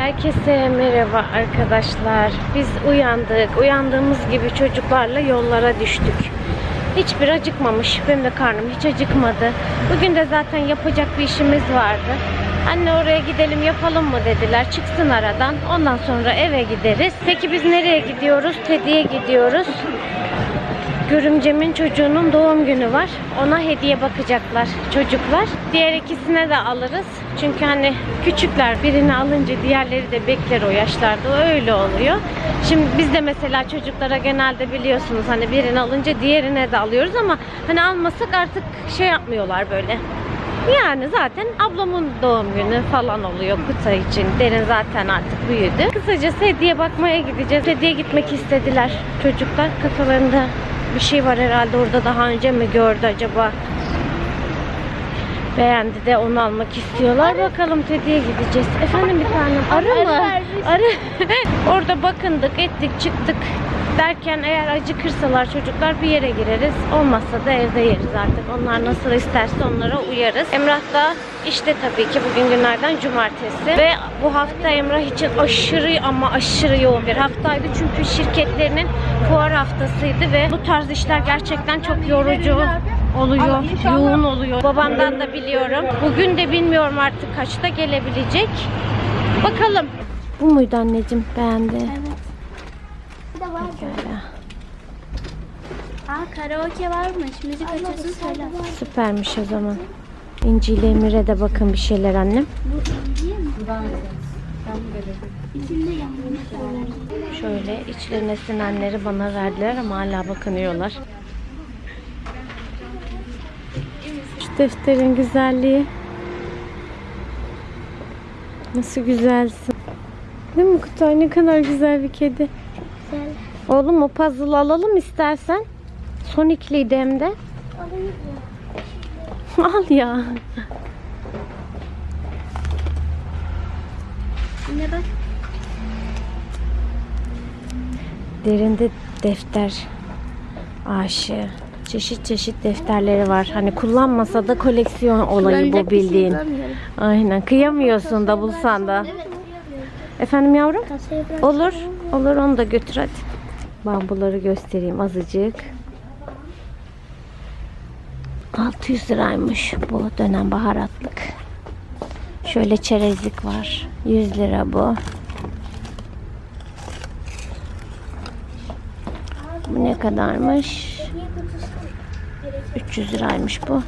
Herkese merhaba arkadaşlar. Biz uyandık. Uyandığımız gibi çocuklarla yollara düştük. Hiçbir acıkmamış. Benim de karnım hiç acıkmadı. Bugün de zaten yapacak bir işimiz vardı. Anne oraya gidelim yapalım mı dediler. Çıksın aradan. Ondan sonra eve gideriz. Peki biz nereye gidiyoruz? Teddy'ye gidiyoruz. Görümcemin çocuğunun doğum günü var. Ona hediye bakacaklar çocuklar. Diğer ikisine de alırız. Çünkü hani küçükler birini alınca diğerleri de bekler o yaşlarda. Öyle oluyor. Şimdi biz de mesela çocuklara genelde biliyorsunuz hani birini alınca diğerine de alıyoruz ama hani almasak artık şey yapmıyorlar böyle. Yani zaten ablamın doğum günü falan oluyor Kutay için. Derin zaten artık büyüdü. Kısacası hediye bakmaya gideceğiz. Hediye gitmek istediler çocuklar. Kafalarında bir şey var herhalde orada daha önce mi gördü acaba? Beğendi de onu almak istiyorlar. Bakalım Teddy'ye gideceğiz. Efendim bir tanem arı mı? Arı. Orada bakındık ettik çıktık derken eğer acıkırsalar çocuklar bir yere gireriz. Olmazsa da evde yeriz artık. Onlar nasıl isterse onlara uyarız. Emrah da işte tabii ki bugün günlerden cumartesi. Ve bu hafta Emrah için aşırı ama aşırı yoğun bir haftaydı. Çünkü şirketlerinin fuar haftasıydı ve bu tarz işler gerçekten çok yorucu oluyor. Yoğun oluyor. Babamdan da biliyorum. Bugün de bilmiyorum artık kaçta gelebilecek. Bakalım. Bu muydu anneciğim? Beğendi. Bir de var. Pekala. Aa karaoke varmış. Müzik açıyorsun söyle. Süpermiş o zaman. İnci ile Emir'e de bakın bir şeyler annem. Bu inciye mi? Şöyle içlerine sinenleri bana verdiler ama hala bakınıyorlar. Şu defterin güzelliği. Nasıl güzelsin. Değil mi Kutay? Ne kadar güzel bir kedi. Güzel. Oğlum o puzzle alalım istersen. Sonic'liydi hem de. Al ya. Anne bak. Derinde defter aşığı. Çeşit çeşit defterleri var. Hani kullanmasa da koleksiyon olayı bu bildiğin. Aynen. Kıyamıyorsun da bulsan da. Efendim yavrum? Olur. Olur onu da götür hadi. Bambuları göstereyim azıcık. 600 liraymış bu dönem baharatlık. Şöyle çerezlik var. 100 lira bu. Bu ne kadarmış? 300 liraymış bu.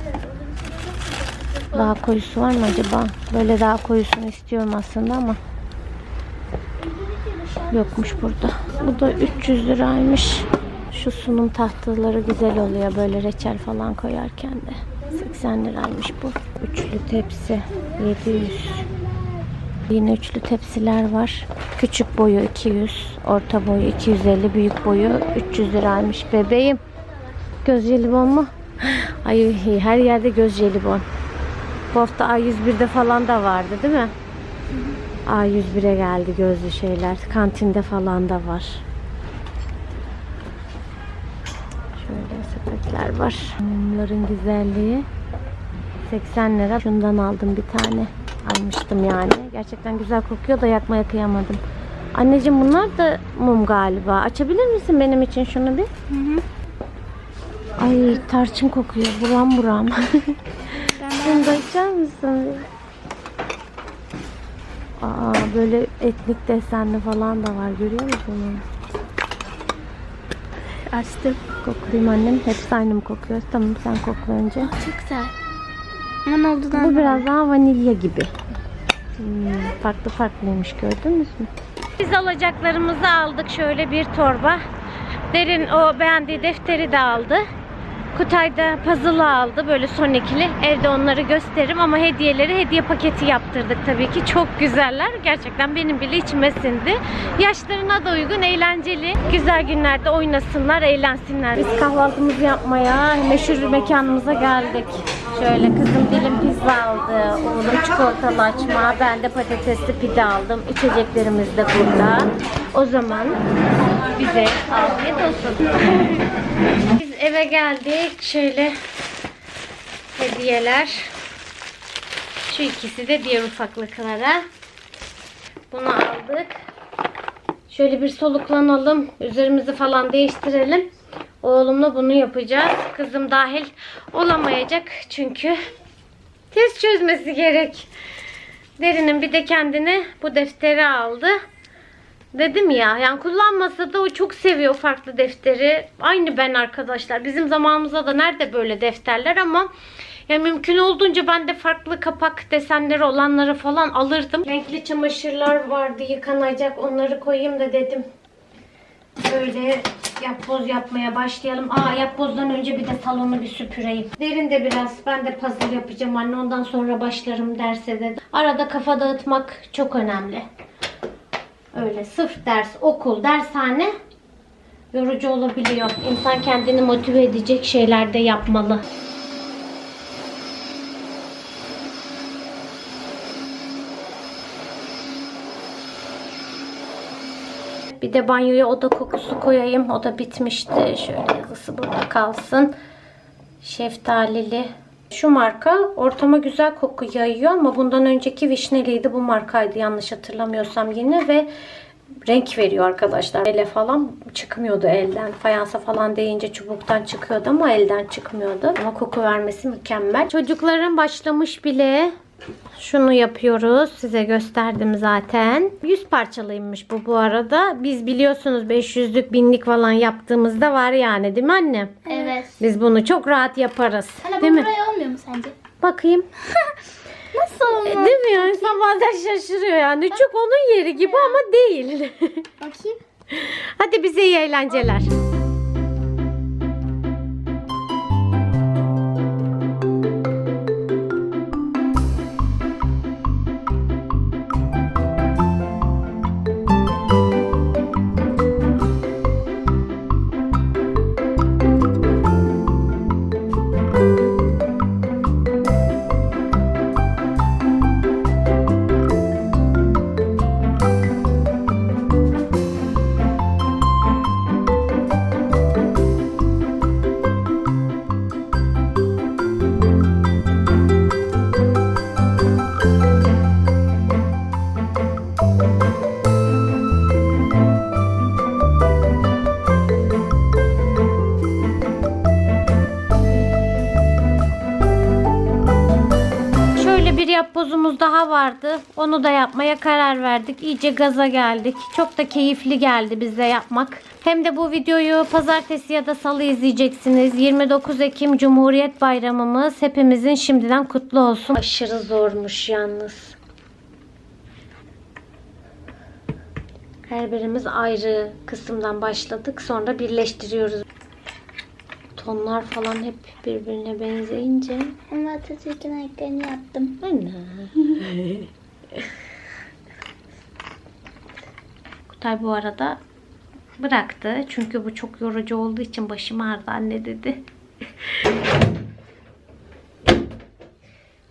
Daha koyusu var mı acaba? Böyle daha koyusunu istiyorum aslında ama yokmuş burada. Bu da 300 liraymış. Şu sunum tahtaları güzel oluyor böyle reçel falan koyarken de. 80 liraymış bu. Üçlü tepsi 700. Yine üçlü tepsiler var. Küçük boyu 200, orta boyu 250, büyük boyu 300 liraymış bebeğim. Göz jelibon mu? Ay her yerde göz jelibon. Bu hafta A101'de falan da vardı değil mi? A101'e geldi gözlü şeyler. Kantinde falan da var. Şöyle sepetler var. Mumların güzelliği. 80 lira. Şundan aldım bir tane. Almıştım yani. Gerçekten güzel kokuyor da yakmaya kıyamadım. Anneciğim bunlar da mum galiba. Açabilir misin benim için şunu bir? Hı hı. Ay tarçın kokuyor. Buram buram. Şunu da açar mısın? Aa böyle etnik desenli falan da var. Görüyor musun? açtım. Koklayayım annem. Hepsi aynı mı kokuyor? Tamam sen kokla önce. Çok güzel. Ne olduğunu Bu anlamadım. biraz daha vanilya gibi. Hmm, farklı farklıymış gördünüz mü? Biz alacaklarımızı aldık şöyle bir torba. Derin o beğendiği defteri de aldı. Kutay da puzzle aldı böyle son ikili. Evde onları gösteririm ama hediyeleri hediye paketi yaptırdık tabii ki. Çok güzeller. Gerçekten benim bile içime sindi. Yaşlarına da uygun, eğlenceli. Güzel günlerde oynasınlar, eğlensinler. Biz kahvaltımızı yapmaya meşhur mekanımıza geldik. Şöyle kızım dilim pizza aldı. Oğlum çikolatalı açma. Ben de patatesli pide aldım. İçeceklerimiz de burada. O zaman bize afiyet olsun. Biz eve geldik. Şöyle hediyeler. Şu ikisi de diğer ufaklıklara. Bunu aldık. Şöyle bir soluklanalım. Üzerimizi falan değiştirelim. Oğlumla bunu yapacağız. Kızım dahil olamayacak çünkü test çözmesi gerek. Derinin bir de kendine bu defteri aldı. Dedim ya yani kullanmasa da o çok seviyor farklı defteri. Aynı ben arkadaşlar. Bizim zamanımızda da nerede böyle defterler ama yani mümkün olduğunca ben de farklı kapak desenleri olanları falan alırdım. Renkli çamaşırlar vardı yıkanacak onları koyayım da dedim. Böyle yapboz yapmaya başlayalım. Aa yapbozdan önce bir de salonu bir süpüreyim. Derin de biraz ben de puzzle yapacağım anne ondan sonra başlarım derse de. Arada kafa dağıtmak çok önemli. Öyle sırf ders, okul, dershane yorucu olabiliyor. İnsan kendini motive edecek şeyler de yapmalı. Bir de banyoya oda kokusu koyayım. O da bitmişti. Şöyle yazısı burada kalsın. Şeftalili. Şu marka ortama güzel koku yayıyor ama bundan önceki vişneliydi. Bu markaydı yanlış hatırlamıyorsam yine ve renk veriyor arkadaşlar. Ele falan çıkmıyordu elden. Fayansa falan değince çubuktan çıkıyordu ama elden çıkmıyordu. Ama koku vermesi mükemmel. Çocukların başlamış bile. Şunu yapıyoruz. Size gösterdim zaten. 100 parçalıymış bu bu arada. Biz biliyorsunuz 500'lük binlik falan yaptığımızda var yani değil mi anne? Evet. Biz bunu çok rahat yaparız. Anne bu değil mi? buraya olmuyor mu sence? Bakayım. Nasıl E, olmaz? Değil mi ya? İnsan bazen şaşırıyor yani. Çok onun yeri gibi ama değil. Bakayım. Hadi bize iyi eğlenceler. Vardı. Onu da yapmaya karar verdik. İyice gaza geldik. Çok da keyifli geldi bize yapmak. Hem de bu videoyu pazartesi ya da salı izleyeceksiniz. 29 Ekim Cumhuriyet Bayramımız hepimizin şimdiden kutlu olsun. Aşırı zormuş yalnız. Her birimiz ayrı kısımdan başladık. Sonra birleştiriyoruz. Tonlar falan hep birbirine benzeyince. Ama Atatürk'ün ayaklarını yaptım. Anne. Kutay bu arada bıraktı. Çünkü bu çok yorucu olduğu için başım ağrıdı anne dedi.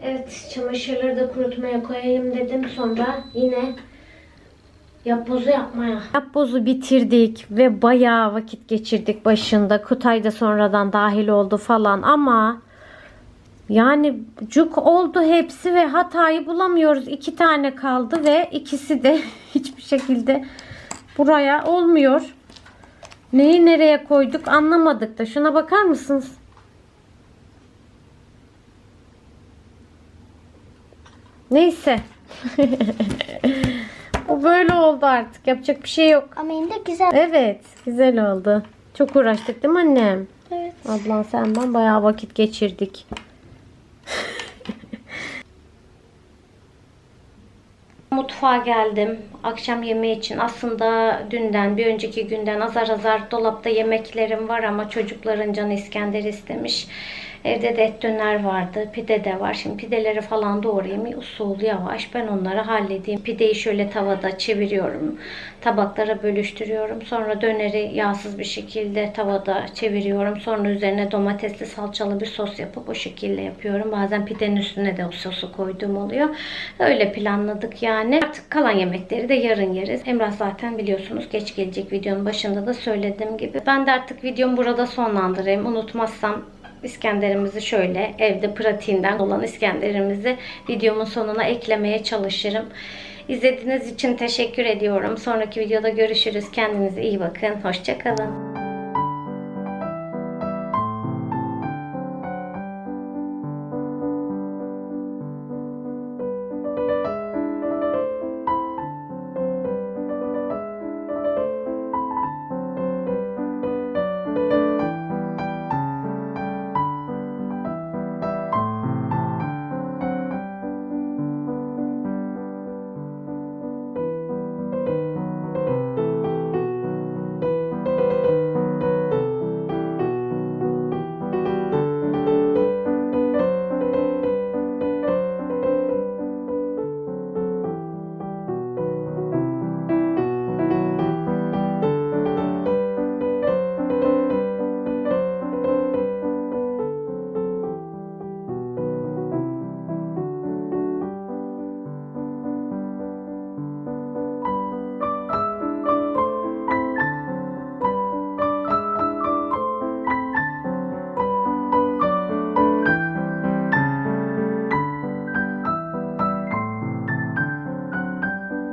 evet çamaşırları da kurutmaya koyayım dedim. Sonra yine yapbozu yapmaya. Yapbozu bitirdik ve bayağı vakit geçirdik başında. Kutay da sonradan dahil oldu falan ama yani cuk oldu hepsi ve hatayı bulamıyoruz. İki tane kaldı ve ikisi de hiçbir şekilde buraya olmuyor. Neyi nereye koyduk anlamadık da. Şuna bakar mısınız? Neyse. böyle oldu artık. Yapacak bir şey yok. Ama yine de güzel. Evet, güzel oldu. Çok uğraştık değil mi annem? Evet. Ablan sen ben bayağı vakit geçirdik. Mutfağa geldim. Akşam yemeği için aslında dünden bir önceki günden azar azar dolapta yemeklerim var ama çocukların canı İskender istemiş. Evde de et döner vardı. Pide de var. Şimdi pideleri falan doğrayayım. Usul yavaş. Ben onları halledeyim. Pideyi şöyle tavada çeviriyorum. Tabaklara bölüştürüyorum. Sonra döneri yağsız bir şekilde tavada çeviriyorum. Sonra üzerine domatesli salçalı bir sos yapıp o şekilde yapıyorum. Bazen pidenin üstüne de o sosu koyduğum oluyor. Öyle planladık yani. Artık kalan yemekleri de yarın yeriz. Emrah zaten biliyorsunuz geç gelecek videonun başında da söylediğim gibi. Ben de artık videomu burada sonlandırayım. Unutmazsam İskenderimizi şöyle evde pratiğinden olan İskenderimizi videomun sonuna eklemeye çalışırım. İzlediğiniz için teşekkür ediyorum. Sonraki videoda görüşürüz. Kendinize iyi bakın. Hoşçakalın.